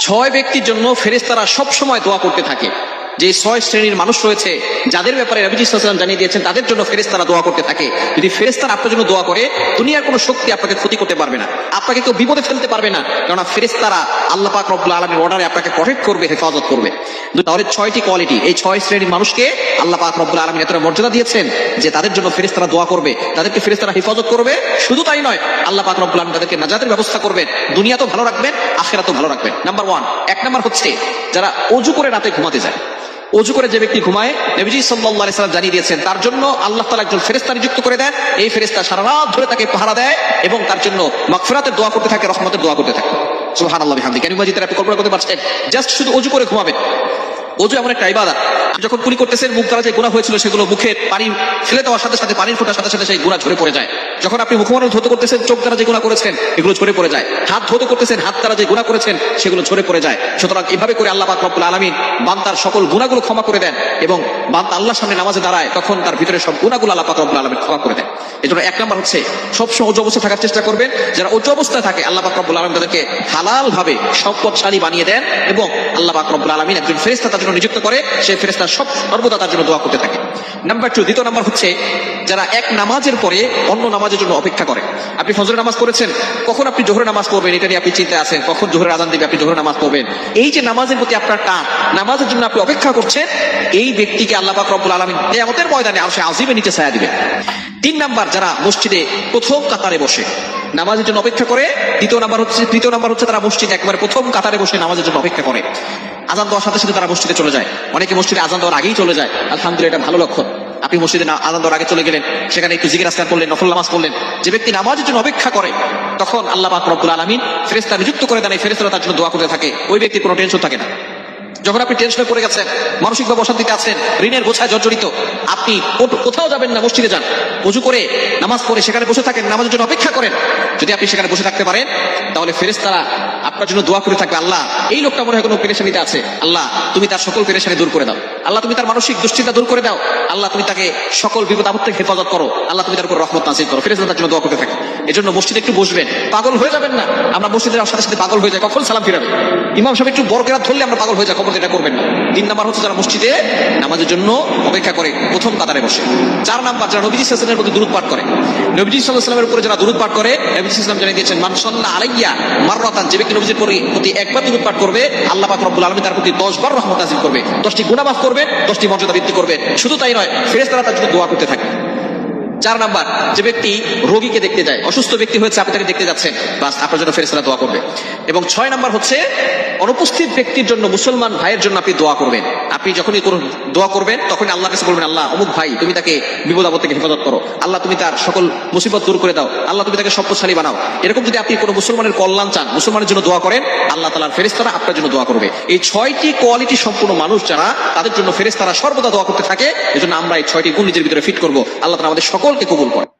ছয় ব্যক্তির জন্য ফেরেস্তারা সব সময় দোয়া করতে থাকে। যে ছয় শ্রেণির মানুষ রয়েছে, যাদের ব্যাপারে রবিজি সাল্লাম জানিয়ে দিয়েছেন, তাদের জন্য ফেরেস্তারা দোয়া করতে থাকে। যদি ফেরেস্তারা আপনার জন্য দোয়া করে, দুনিয়ার কোনো শক্তি আপনাকে ক্ষতি করতে পারবে না। আপনাকে কেউ বিপদে ফেলতে পারবে না। কেননা ফেরেস্তারা আল্লাহ পাক রব্বুল আলমীর অর্ডারে আপনাকে প্রটেক্ট করবে, হেফাজত করবে। তাহলে ছয়টি কোয়ালিটি এই ছয় শ্রেণির মানুষকে আল্লাহ পাক রব্বুল আলমী এতটা মর্যাদা দিয়েছেন যে তাদের জন্য ফেরেস্তারা দোয়া করবে, তাদেরকে ফেরেস্তারা হেফাজত করবে। শুধু তাই নয়, আল্লাহ পাক রব্বুল আলমী তাদেরকে নাজাতের ব্যবস্থা করবেন। দুনিয়া তো ভালো রাখবেন আখেরা তো ভালো রাখবেন। নাম্বার ওয়ান এক নাম্বার হচ্ছে, যারা অজু করে রাতে ঘুমাতে যায়। অজু করে যে ব্যক্তি ঘুমায়, নবীজি সাল্লাহ সাল্লাম জানিয়ে দিয়েছেন, তার জন্য আল্লাহ তালা একজন ফেরেস্তা নিযুক্ত করে দেন। এই ফেরেস্তা সারা রাত ধরে তাকে পাহারা দেয় এবং তার জন্য মাগফিরাতের দোয়া করতে থাকে, রহমতের দোয়া করতে থাকে। সুবহান আল্লাহ হামদি কেন মাজিদের আপনি কল্পনা করতে পারছেন? জাস্ট শুধু অজু করে ঘুমাবেন। অজু এমন একটা আপনি যখন কুলি করতেছেন, মুখ দ্বারা যে গুণা হয়েছিল সেগুলো মুখে পানি ফেলে দেওয়ার সাথে সাথে, পানির ফোটার সাথে সাথে সেই গুণা ঝরে পড়ে যায়। যখন আপনি মুখমণ্ডল ধুতে করতেছেন, চোখ দ্বারা যে গুণা করেছেন, এগুলো ঝরে পড়ে যায়। হাত ধুতে করতেছেন, হাত দ্বারা যে গুণা করেছেন, সেগুলো ঝরে পড়ে যায়। সুতরাং এভাবে করে আল্লাহ রব্বুল আলামিন বান্দার সকল গুণাগুলো ক্ষমা করে দেন এবং বান্দা আল্লাহর সামনে নামাজে দাঁড়ায়, তখন তার ভিতরে সব গুণাগুলো আল্লাহ রব্বুল আলামিন ক্ষমা করে দেন। এজন্য এক নম্বর হচ্ছে সবসময় উচ্চ অবস্থায় থাকার চেষ্টা করবেন। যারা উচ্চ অবস্থায় থাকে, আল্লাহ রব্বুল আলামিন তাদেরকে হালাল ভাবে সম্পদশালী বানিয়ে দেন এবং আল্লাহ রব্বুল আলামিন একজন ফেরেশতা তার জন্য নিযুক্ত করে, সেই ফেরেশতা সব সর্বদা তার জন্য দোয়া করতে থাকে। নাম্বার টু দ্বিতীয় নাম্বার হচ্ছে, যারা এক নামাজের পরে অন্য নামাজের জন্য অপেক্ষা করে। আপনি ফজরের নামাজ করেছেন কখন আপনি জোহরের নামাজ পড়বেন এটা নিয়ে আপনি চিন্তায় আছেন? কখন জোহরের আজান দিবে আপনি জোহরের নামাজ পড়বেন? এই যে নামাজের প্রতি আপনার টান, নামাজের জন্য আপনি অপেক্ষা করছেন, এই ব্যক্তিকে আল্লাহ পাক রব্বুল আলামিন কিয়ামতের ময়দানে আর সে আজিবে নিচে ছায়া দিবে তিন নাম্বার, যারা মসজিদে প্রথম কাতারে বসে, নামাজের জন্য অপেক্ষা করে, দ্বিতীয় নাম্বার হচ্ছে, তৃতীয় নাম্বার হচ্ছে তারা মসজিদে একবারে প্রথম কাতারে বসে নামাজের জন্য অপেক্ষা করে। আজান দেওয়ার সাথে সাথে তারা মসজিদে চলে যায়। অনেকে মসজিদে আজান দেওয়ার আগেই চলে যায়। আলহামদুলিল্লাহ, এটা ভালো লক্ষণ। আপনি মসজিদে না আজান দেওয়ার আগে চলে গেলেন, সেখানে একটু জিজ্ঞাসা আজকার করলেন, নফল নামাজ পড়লেন, যে ব্যক্তি নামাজের জন্য অপেক্ষা করে, তখন আল্লাহ পাক রব্বুল আলামিন ফেরেশতা নিযুক্ত করে দেন, এই ফেরেশতারা তার জন্য দোয়া করতে থাকে, ওই ব্যক্তির কোনো টেনশন থাকে না। যখন আপনি টেনশনে পড়ে গেছেন, মানসিকভাবে অশান্তিতে আছেন, ঋণের বোঝায় জর্জরিত, আপনি কোথাও যাবেন না, মসজিদে যান, উজু করে নামাজ পড়ে সেখানে বসে থাকেন, নামাজের জন্য অপেক্ষা করেন, যদি আপনি সেখানে বসে থাকতে পারেন, তাহলে ফেরেশতারা আপনার জন্য দোয়া করে থাকবে, আল্লাহ, এই লোকটা মনে হয় কোনো পেরেশানিতে আছে, আল্লাহ, তুমি তার সকল পেরেশানি দূর করে দাও। আল্লাহ তুমি তার মানসিক দুশ্চিন্তা দূর করে দাও। আল্লাহ তুমি তাকে সকল বিপদ আপদ থেকে হেফাজত করো। আল্লাহ তুমি তার উপর রহমত নাসিল করো। ফেরেশতা তার জন্য দোয়া করতে থাকে। এজন্য মসজিদে একটু বসবেন। পাগল হয়ে যাবেন না। আমরা মসজিদের সাথে সাথে পাগল হয়ে যাই। কখন সালাম ফিরাবে? ইমাম সাহেব একটু বড় কেরাত ধরলে আমরা পাগল হয়ে যাই। কখন এটা করবেন না। তিন নাম্বার হচ্ছে যারা মসজিদে নামাজের জন্য অপেক্ষা করে, প্রথম কাতারে বসে। চার নাম্বার যারা নবীজি সাল্লামের প্রতি দূরত পাঠ করে। নবীজি সাল্লামের উপরে যারা দূরত পাঠ করে, নবীজি সাল্লাম জানিয়ে দিয়েছেন মানসল্লা আলাইয়া মাররাতান যে ব্যক্তি নবীজির প্রতি একবার দূরত পাঠ করবে, আল্লাহ পাক রব্বুল আলামিন তার প্রতি দশ বার রহমত নাযিল করবে। দশটি গুনাহ মাফ করবে দশটি মর্যাদা বৃদ্ধি করবে শুধু তাই নয় ফেরেস্তারা তার জন্য দোয়া করতে থাকে। চার নাম্বার, যে ব্যক্তি রোগীকে দেখতে যায়, অসুস্থ ব্যক্তি হয়েছে, আপনি তাকে দেখতে যাচ্ছেন, বাস আপনার জন্য ফেরেস্তারা দোয়া করবে। এবং ছয় নাম্বার হচ্ছে, অনুপস্থিত ব্যক্তির জন্য মুসলমান ভাইয়ের জন্য আপনি দোয়া করবেন। আপনি যখনই কোনো দোয়া করবেন তখন আল্লাহর কাছে বলবেন, আল্লাহ, অমুক ভাই, তুমি তাকে বিপদ আপদ থেকে হেফাজত করো। আল্লাহ, তুমি তার সকল মুসিবত দূর করে দাও। আল্লাহ, তুমি তাকে সম্পদশালী বানাও। এরকম যদি আপনি কোনো মুসলমানের কল্যাণ চান, মুসলমানের জন্য দোয়া করেন, আল্লাহ তালার ফেরেস্তারা আপনার জন্য দোয়া করবে। এই ছয়টি কোয়ালিটি সম্পূর্ণ মানুষ যারা, তাদের জন্য ফেরেস্তারা সর্বদা দোয়া করতে থাকে। এজন্য আমরা এই ছয়টি গুণ নিজের ভিতরে ফিট করব। আল্লাহ তালা আমাদের সকলকে কবুল করে